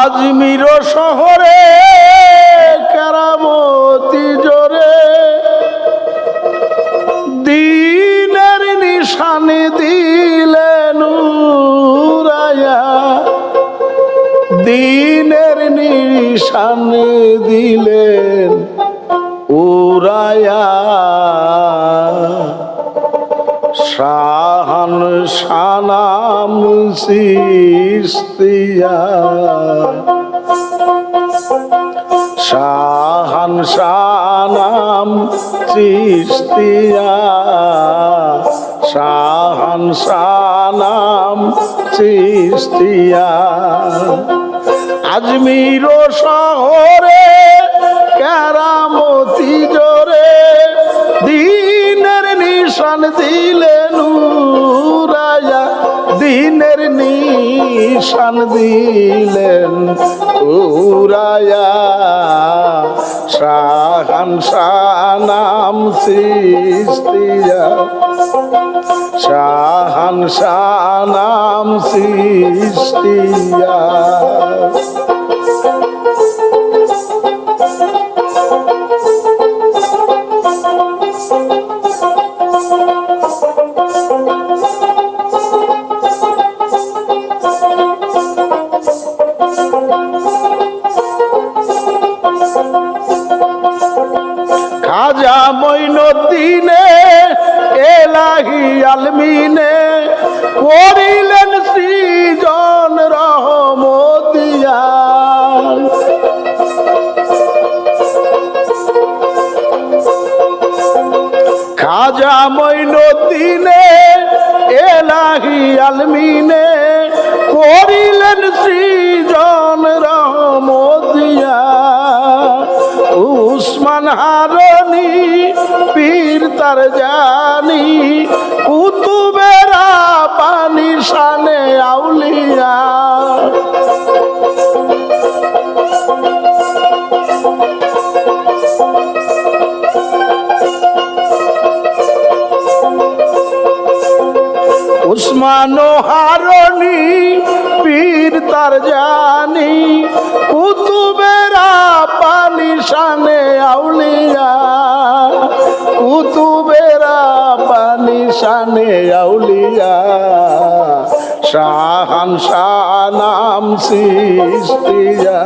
আজমির শহরে কারামতি জোরে। দিনের নিশানে দিলেন দিনের নিশানে দিলেন শাহান সিস্তিয়া শাহান শানাম চিস্তিয়া শাহান শানাম চিস্তিয়া আজমির শহরে, কারামতি জোরে, দিনের নিশান উড়াইয়া দিনের নিশান দিলেন উরায়া। শাহান শাহনাম সৃষ্টিয়া। শাহান শাহনাম সিস্তিয়া খাজা মৈনুদ্দিনে এলাহি আলমিনে করিলেন সৃজন রহমতিয়া খাজা মৈনুদ্দিনে এলাহি আলমিনে করিলেন সৃজন তার জানি, কুতুবেরা পানি শানে আউলিয়া। উসমান হারনি, পীর তার জানি, কুতুবেরা পানি শানে আউলিয়া। কুতুবেরা পানি শানে আউলিয়া। শাহান শাহানাম সৃষ্টিয়া।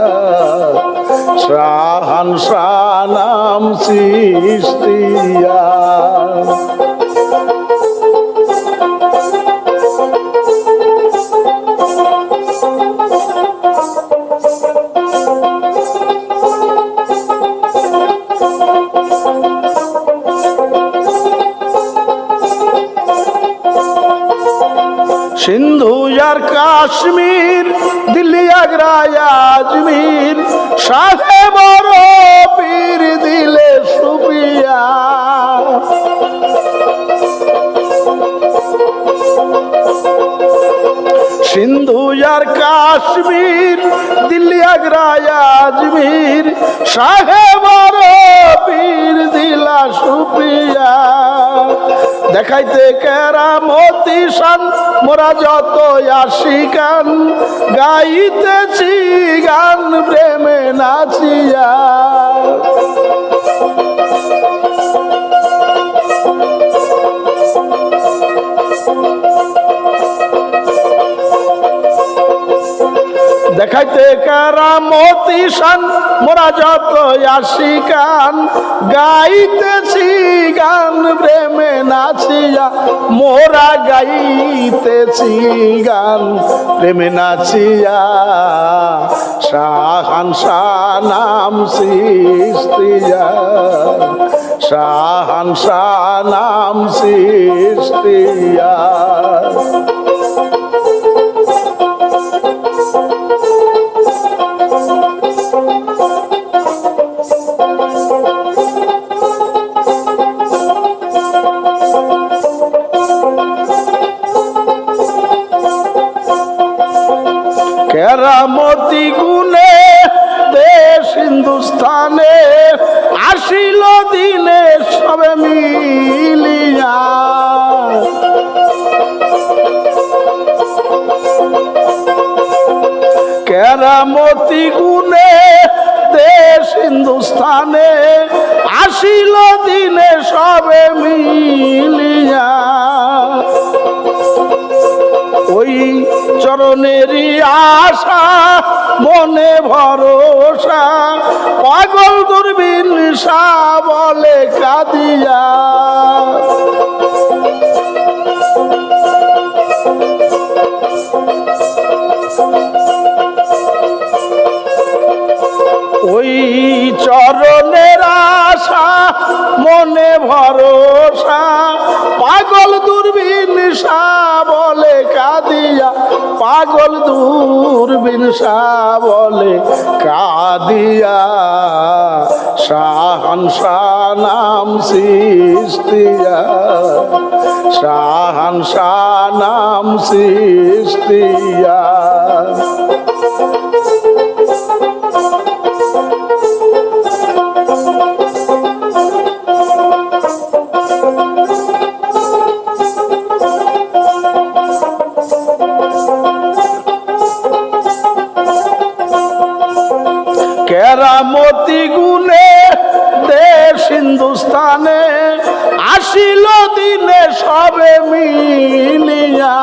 শাহান শাহানাম সিস্তিয়া সিন্ধু আর কাশ্মীর দিল্লি আগ্রা আজমির সাথে বড় পীর দিলে সুপিয়া। সিন্ধু আর কাশ্মীর, দিল্লি আগ্রা আজমির সাহে বড় পীর দিলা সুপ্রিয়া। দেখাইতে কেরামতি শান, মোরা যত আশিকান, গাইতেছি গান কারামতি শান, মোরা যত আসি গান গাইতেছি গান, প্রেমে নাচিয়া, মোরা গাইতেছি গান, প্রেমে নাচিয়া, শাহান শানাম সিস্তিয়া শাহান শানাম সিস্তিয়া কেরামতি গুনে দেশ হিন্দুস্থানে আসিল দিনে সবে মিলিয়া। কেরামতি গুনে দেশ হিন্দুস্থানে আসিল দিনে সবে মিলিয়া। ওই চরণেরই আশা মনে ভরসা। পাগল দুর্বিন বলে কাদিয়া। ওই চরণের আশা, মনে ভরসা, পাগল দূরবীন বলে কাদিয়া, পাগল দূরবীন বলে কাদিয়া শাহনশা নাম সৃষ্টিয়া শাহনশা নাম সৃষ্টিয়া। কেরামতি গুনে দেশ হিন্দুস্তানে আসিল দিনে সবে মিলিয়া।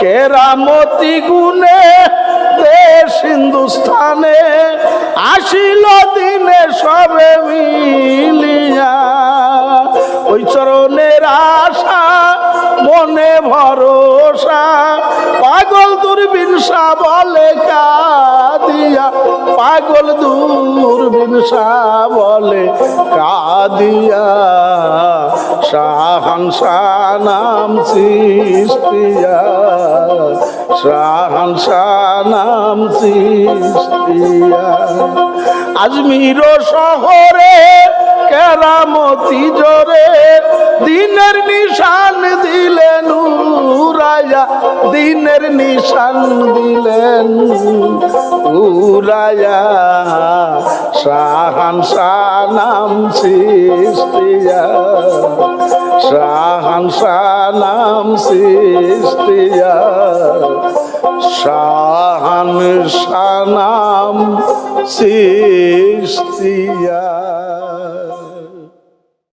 কেরামতি গুনে দেশ হিন্দুস্তানে আসিল দিনে সবে মিলিয়া। ওই চরণের মনে ভরসা, পাগল দূরবিনসা বলে কাদিয়া, পাগল দূরবিনসা বলে কাদিয়া। শাহনশা নাম সৃষ্টিয়া শাহনশা নাম সৃষ্টিয়া। আজমির শহরে, কেরামতি জোরে নিশান দিলেন উরায়া দিনের নিশান দিলেন উরায়া শাহান নাম সৃষ্টিয়া শাহান নাম সৃষ্টিয়া। শাহান নাম সৃষ্টিয়া।